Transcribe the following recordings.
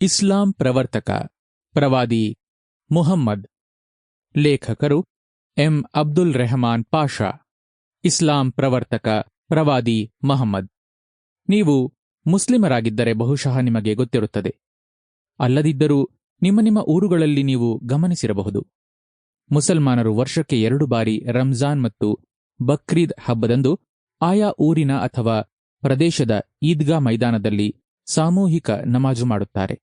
ಇಸ್ಲಾಂ ಪ್ರವರ್ತಕ ಪ್ರವಾದಿ ಮುಹಮ್ಮದ್. ಲೇಖಕರು ಎಂ. ಅಬ್ದುಲ್ ರೆಹಮಾನ್ ಪಾಷಾ, ಇಸ್ಲಾಂ ಪ್ರವರ್ತಕ ಪ್ರವಾದಿ ಮಹಮ್ಮದ್. ನೀವು ಮುಸ್ಲಿಮರಾಗಿದ್ದರೆ ಬಹುಶಃ ನಿಮಗೆ ಗೊತ್ತಿರುತ್ತದೆ. ಅಲ್ಲದಿದ್ದರೂ ನಿಮ್ಮ ನಿಮ್ಮ ಊರುಗಳಲ್ಲಿ ನೀವು ಗಮನಿಸಿರಬಹುದು. ಮುಸಲ್ಮಾನರು ವರ್ಷಕ್ಕೆ ಎರಡು ಬಾರಿ ರಂಜಾನ್ ಮತ್ತು ಬಕ್ರೀದ್ ಹಬ್ಬದಂದು ಆಯಾ ಊರಿನ ಅಥವಾ ಪ್ರದೇಶದ ಈದ್ಗಾ ಮೈದಾನದಲ್ಲಿ ಸಾಮೂಹಿಕ ನಮಾಜು ಮಾಡುತ್ತಾರೆ.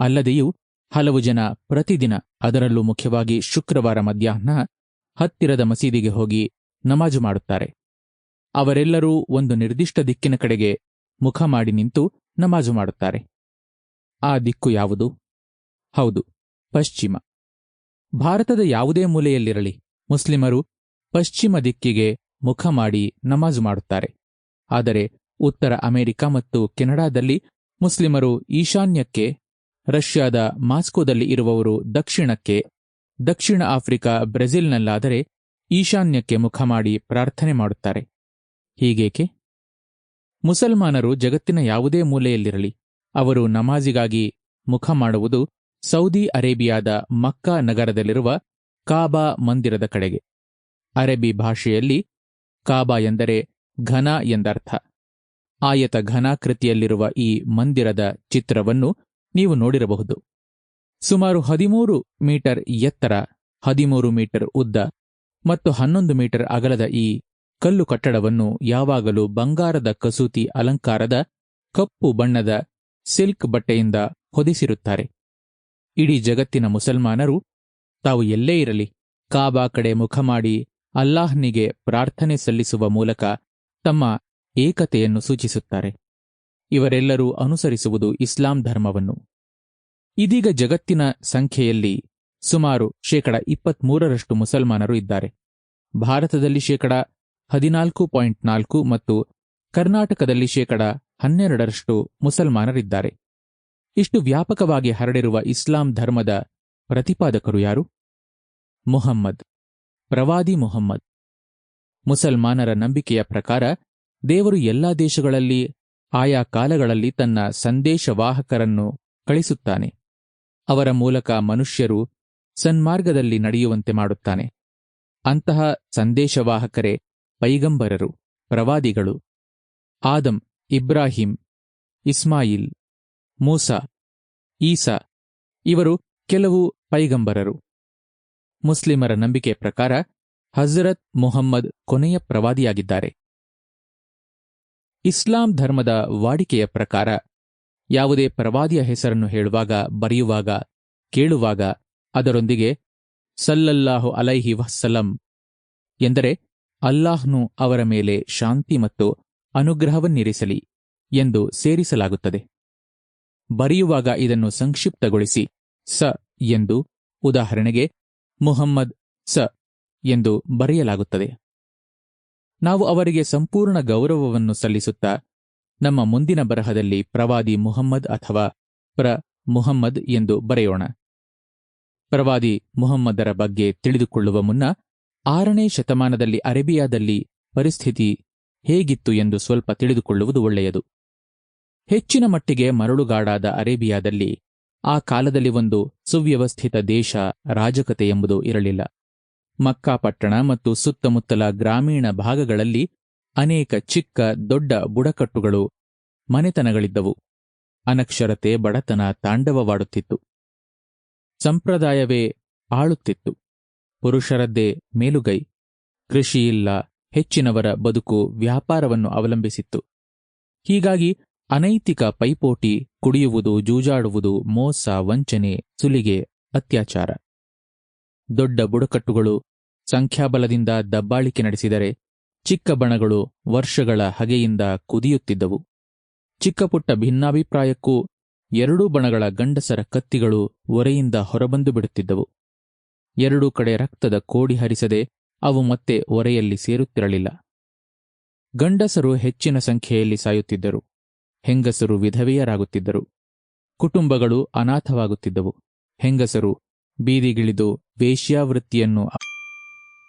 ಅಲ್ಲದೆಯೂ, ಹಲವು ಜನ ಪ್ರತಿದಿನ ಅದರಲ್ಲೂ ಮುಖ್ಯವಾಗಿ ಶುಕ್ರವಾರ ಮಧ್ಯಾಹ್ನ ಹತ್ತಿರದ ಮಸೀದಿಗೆ ಹೋಗಿ ನಮಾಜು ಮಾಡುತ್ತಾರೆ. ಅವರೆಲ್ಲರೂ ಒಂದು ನಿರ್ದಿಷ್ಟ ದಿಕ್ಕಿನ ಕಡೆಗೆ ಮುಖ ಮಾಡಿ ನಿಂತು ನಮಾಜು ಮಾಡುತ್ತಾರೆ. ಆ ದಿಕ್ಕು ಯಾವುದು? ಹೌದು, ಪಶ್ಚಿಮ. ಭಾರತದ ಯಾವುದೇ ಮೂಲೆಯಲ್ಲಿರಲಿ, ಮುಸ್ಲಿಮರು ಪಶ್ಚಿಮ ದಿಕ್ಕಿಗೆ ಮುಖ ಮಾಡಿ ನಮಾಜು ಮಾಡುತ್ತಾರೆ. ಆದರೆ ಉತ್ತರ ಅಮೆರಿಕ ಮತ್ತು ಕೆನಡಾದಲ್ಲಿ ಮುಸ್ಲಿಮರು ಈಶಾನ್ಯಕ್ಕೆ, ರಷ್ಯಾದ ಮಾಸ್ಕೋದಲ್ಲಿ ಇರುವವರು ದಕ್ಷಿಣಕ್ಕೆ, ದಕ್ಷಿಣ ಆಫ್ರಿಕಾ ಬ್ರೆಜಿಲ್ನಲ್ಲಾದರೆ ಈಶಾನ್ಯಕ್ಕೆ ಮುಖ ಮಾಡಿ ಪ್ರಾರ್ಥನೆ ಮಾಡುತ್ತಾರೆ. ಹೀಗೇಕೆ? ಮುಸಲ್ಮಾನರು ಜಗತ್ತಿನ ಯಾವುದೇ ಮೂಲೆಯಲ್ಲಿರಲಿ, ಅವರು ನಮಾಜಿಗಾಗಿ ಮುಖ ಮಾಡುವುದು ಸೌದಿ ಅರೇಬಿಯಾದ ಮಕ್ಕಾ ನಗರದಲ್ಲಿರುವ ಕಾಬಾ ಮಂದಿರದ ಕಡೆಗೆ. ಅರಬಿ ಭಾಷೆಯಲ್ಲಿ ಕಾಬಾ ಎಂದರೆ ಘನ ಎಂದರ್ಥ. ಆಯತ ಘನಾಕೃತಿಯಲ್ಲಿರುವ ಈ ಮಂದಿರದ ಚಿತ್ರವನ್ನು ನೀವು ನೋಡಿರಬಹುದು. ಸುಮಾರು ಹದಿಮೂರು ಮೀಟರ್ ಎತ್ತರ, ಹದಿಮೂರು ಮೀಟರ್ ಉದ್ದ ಮತ್ತು ಹನ್ನೊಂದು ಮೀಟರ್ ಅಗಲದ ಈ ಕಲ್ಲು ಕಟ್ಟಡವನ್ನು ಯಾವಾಗಲೂ ಬಂಗಾರದ ಕಸೂತಿ ಅಲಂಕಾರದ ಕಪ್ಪು ಬಣ್ಣದ ಸಿಲ್ಕ್ ಬಟ್ಟೆಯಿಂದ ಹೊದಿಸಿರುತ್ತಾರೆ. ಇಡೀ ಜಗತ್ತಿನ ಮುಸಲ್ಮಾನರು ತಾವು ಎಲ್ಲೇ ಇರಲಿ, ಕಾಬಾ ಕಡೆ ಮುಖ ಮಾಡಿ ಅಲ್ಲಾಹ್ನಿಗೆ ಪ್ರಾರ್ಥನೆ ಸಲ್ಲಿಸುವ ಮೂಲಕ ತಮ್ಮ ಏಕತೆಯನ್ನು ಸೂಚಿಸುತ್ತಾರೆ. ಇವರೆಲ್ಲರೂ ಅನುಸರಿಸುವುದು ಇಸ್ಲಾಂ ಧರ್ಮವನ್ನು. ಇದೀಗ ಜಗತ್ತಿನ ಸಂಖ್ಯೆಯಲ್ಲಿ ಸುಮಾರು ಶೇಕಡ ಇಪ್ಪತ್ಮೂರರಷ್ಟು ಮುಸಲ್ಮಾನರು ಇದ್ದಾರೆ. ಭಾರತದಲ್ಲಿ ಶೇಕಡ ಹದಿನಾಲ್ಕು ಪಾಯಿಂಟ್ ನಾಲ್ಕು ಮತ್ತು ಕರ್ನಾಟಕದಲ್ಲಿ ಶೇಕಡ ಹನ್ನೆರಡರಷ್ಟು ಮುಸಲ್ಮಾನರಿದ್ದಾರೆ. ಇಷ್ಟು ವ್ಯಾಪಕವಾಗಿ ಹರಡಿರುವ ಇಸ್ಲಾಂ ಧರ್ಮದ ಪ್ರತಿಪಾದಕರು ಯಾರು? ಮುಹಮ್ಮದ್. ಪ್ರವಾದಿ ಮುಹಮ್ಮದ್. ಮುಸಲ್ಮಾನರ ನಂಬಿಕೆಯ ಪ್ರಕಾರ ದೇವರು ಎಲ್ಲಾ ದೇಶಗಳಲ್ಲಿ, ಆಯಾ ಕಾಲಗಳಲ್ಲಿ ತನ್ನ ಸಂದೇಶವಾಹಕರನ್ನು ಕಳಿಸುತ್ತಾನೆ ಅವರ ಮೂಲಕ ಮನುಷ್ಯರು ಸನ್ಮಾರ್ಗದಲ್ಲಿ ನಡೆಯುವಂತೆ ಮಾಡುತ್ತಾನೆ. ಅಂತಹ ಸಂದೇಶವಾಹಕರೇ ಪೈಗಂಬರರು, ಪ್ರವಾದಿಗಳು. ಆದಂ, ಇಬ್ರಾಹಿಂ, ಇಸ್ಮಾಯಿಲ್, ಮೂಸಾ, ಈಸಾ, ಇವರು ಕೆಲವು ಪೈಗಂಬರರು. ಮುಸ್ಲಿಮರ ನಂಬಿಕೆ ಪ್ರಕಾರ ಹಜರತ್ ಮುಹಮ್ಮದ್ ಕೊನೆಯ ಪ್ರವಾದಿಯಾಗಿದ್ದಾರೆ. ಇಸ್ಲಾಂ ಧರ್ಮದ ವಾಡಿಕೆಯ ಪ್ರಕಾರ, ಯಾವುದೇ ಪ್ರವಾದಿಯ ಹೆಸರನ್ನು ಹೇಳುವಾಗ, ಬರೆಯುವಾಗ, ಕೇಳುವಾಗ ಅದರೊಂದಿಗೆ ಸಲ್ಲಲ್ಲಾಹು ಅಲೈಹಿ ವಸ್ಸಲಂ ಎಂದರೆ ಅಲ್ಲಾಹ್ನು ಅವರ ಮೇಲೆ ಶಾಂತಿ ಮತ್ತು ಅನುಗ್ರಹವನ್ನಿರಿಸಲಿ ಎಂದು ಸೇರಿಸಲಾಗುತ್ತದೆ. ಬರೆಯುವಾಗ ಇದನ್ನು ಸಂಕ್ಷಿಪ್ತಗೊಳಿಸಿ, ಸ ಎಂದು ಉದಾಹರಣೆಗೆ ಮುಹಮ್ಮದ್ ಸ ಎಂದು ಬರೆಯಲಾಗುತ್ತದೆ. ನಾವು ಅವರಿಗೆ ಸಂಪೂರ್ಣ ಗೌರವವನ್ನು ಸಲ್ಲಿಸುತ್ತಾ ನಮ್ಮ ಮುಂದಿನ ಬರಹದಲ್ಲಿ ಪ್ರವಾದಿ ಮುಹಮ್ಮದ್ ಅಥವಾ ಪ್ರ ಮುಹಮ್ಮದ್ ಎಂದು ಬರೆಯೋಣ. ಪ್ರವಾದಿ ಮುಹಮ್ಮದರ ಬಗ್ಗೆ ತಿಳಿದುಕೊಳ್ಳುವ ಮುನ್ನ ಆರನೇ ಶತಮಾನದಲ್ಲಿ ಅರೇಬಿಯಾದಲ್ಲಿ ಪರಿಸ್ಥಿತಿ ಹೇಗಿತ್ತು ಎಂದು ಸ್ವಲ್ಪ ತಿಳಿದುಕೊಳ್ಳುವುದು ಒಳ್ಳೆಯದು. ಹೆಚ್ಚಿನ ಮಟ್ಟಿಗೆ ಮರಳುಗಾಡಾದ ಅರೇಬಿಯಾದಲ್ಲಿ ಆ ಕಾಲದಲ್ಲಿ ಒಂದು ಸುವ್ಯವಸ್ಥಿತ ದೇಶ, ರಾಜಕತೆ ಎಂಬುದು ಇರಲಿಲ್ಲ. ಮಕ್ಕಾ ಪಟ್ಟಣ ಮತ್ತು ಸುತ್ತಮುತ್ತಲ ಗ್ರಾಮೀಣ ಭಾಗಗಳಲ್ಲಿ ಅನೇಕ ಚಿಕ್ಕ, ದೊಡ್ಡ ಬುಡಕಟ್ಟುಗಳು ಮನೆತನಗಳಿದ್ದವು. ಅನಕ್ಷರತೆ, ಬಡತನ ತಾಂಡವವಾಡುತ್ತಿತ್ತು. ಸಂಪ್ರದಾಯವೇ ಆಳುತ್ತಿತ್ತು. ಪುರುಷರದ್ದೇ ಮೇಲುಗೈ. ಕೃಷಿಯಿಲ್ಲ ಹೆಚ್ಚಿನವರ ಬದುಕು ವ್ಯಾಪಾರವನ್ನು ಅವಲಂಬಿಸಿತ್ತು. ಹೀಗಾಗಿ ಅನೈತಿಕ ಪೈಪೋಟಿ, ಕುಡಿಯುವುದು, ಜೂಜಾಡುವುದು, ಮೋಸ, ವಂಚನೆ, ಸುಲಿಗೆ, ಅತ್ಯಾಚಾರ. ದೊಡ್ಡ ಬುಡಕಟ್ಟುಗಳು ಸಂಖ್ಯಾಬಲದಿಂದ ದಬ್ಬಾಳಿಕೆ ನಡೆಸಿದರೆ ಚಿಕ್ಕ ಬಣಗಳು ವರ್ಷಗಳ ಹಗೆಯಿಂದ ಕುದಿಯುತ್ತಿದ್ದವು. ಚಿಕ್ಕಪುಟ್ಟ ಭಿನ್ನಾಭಿಪ್ರಾಯಕ್ಕೂ ಎರಡೂ ಬಣಗಳ ಗಂಡಸರ ಕತ್ತಿಗಳು ಒರೆಯಿಂದ ಹೊರಬಂದು ಬಿಡುತ್ತಿದ್ದವು. ಎರಡೂ ಕಡೆ ರಕ್ತದ ಕೋಡಿ ಹರಿಸದೆ ಅವು ಮತ್ತೆ ಒರೆಯಲ್ಲಿ ಸೇರುತ್ತಿರಲಿಲ್ಲ. ಗಂಡಸರು ಹೆಚ್ಚಿನ ಸಂಖ್ಯೆಯಲ್ಲಿ ಸಾಯುತ್ತಿದ್ದರು. ಹೆಂಗಸರು ವಿಧವೆಯರಾಗುತ್ತಿದ್ದರು. ಕುಟುಂಬಗಳು ಅನಾಥವಾಗುತ್ತಿದ್ದವು. ಹೆಂಗಸರು ಬೀದಿಗಿಳಿದು ವೇಶ್ಯಾವೃತ್ತಿಯನ್ನು